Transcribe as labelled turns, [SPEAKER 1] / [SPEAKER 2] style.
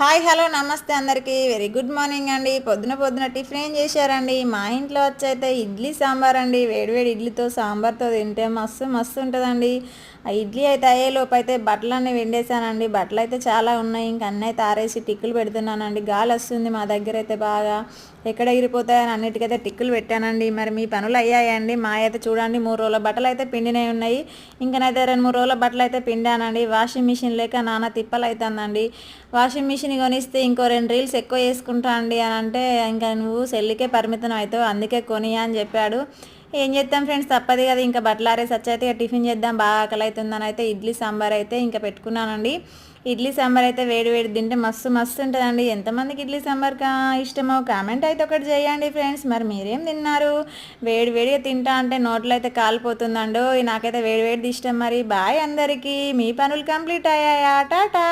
[SPEAKER 1] Hi hello నమస్తే అందరికీ. Very good morning అండి. పొద్దున పొద్దున టిఫిన్ ఏం చేశారండి? మా ఇంట్లో వచ్చి అయితే ఇడ్లీ సాంబార్ అండి. వేడివేడి ఇడ్లీతో సాంబార్తో తింటే మస్తు మస్తు ఉంటుందండి. ఆ ఇడ్లీ అయితే అయ్యేలోపు అయితే బట్టలన్నీ వెండేసానండి బట్టలు అయితే చాలా ఉన్నాయి. ఇంక అన్నీ అయితే ఆరేసి టిక్కులు పెడుతున్నానండి. గాలి వస్తుంది మా దగ్గర అయితే బాగా. ఎక్కడ ఎగిరిపోతాయని అన్నిటికైతే టిక్కులు పెట్టానండి. మరి మీ పనులు అయ్యాయండి? మా అయితే చూడండి మూడు రోజుల బట్టలు అయితే పిండినవి ఉన్నాయి. ఇంకనైతే రెండు మూడు రోజుల బట్టలు అయితే పిండానండి. వాషింగ్ మిషన్ లేక నానా తిప్పలు అవుతుందండి వాషింగ్ మిషన్ కొనిస్తే ఇంకో రెండు రీల్స్ ఎక్కువ వేసుకుంటా అండి అని అంటే ఇంకా నువ్వు సెల్లికే పరిమితం అవుతావు అందుకే కొని అని చెప్పాడు. ఏం చేద్దాం ఫ్రెండ్స్? తప్పదు కదా ఇంకా బట్టలారే సచ్చైతే ఇక టిఫిన్ చేద్దాం బాగా ఆకలి అవుతుందని అయితే ఇడ్లీ సాంబార్ అయితే ఇంకా పెట్టుకున్నానండి. ఇడ్లీ సాంబార్ అయితే వేడి వేడి తింటే మస్తు మస్తు ఉంటుందండి. ఎంతమందికి ఇడ్లీ సాంబార్ కా ఇష్టమో కామెంట్ అయితే ఒకటి చేయండి ఫ్రెండ్స్. మరి మీరేం తిన్నారు? వేడి వేడిగా తింటా అంటే నోట్లో అయితే కాలిపోతుందండో నాకైతే వేడి వేడిది ఇష్టం మరి. బాయ్ అందరికీ మీ పనులు కంప్లీట్ అయ్యాయా? టాటా.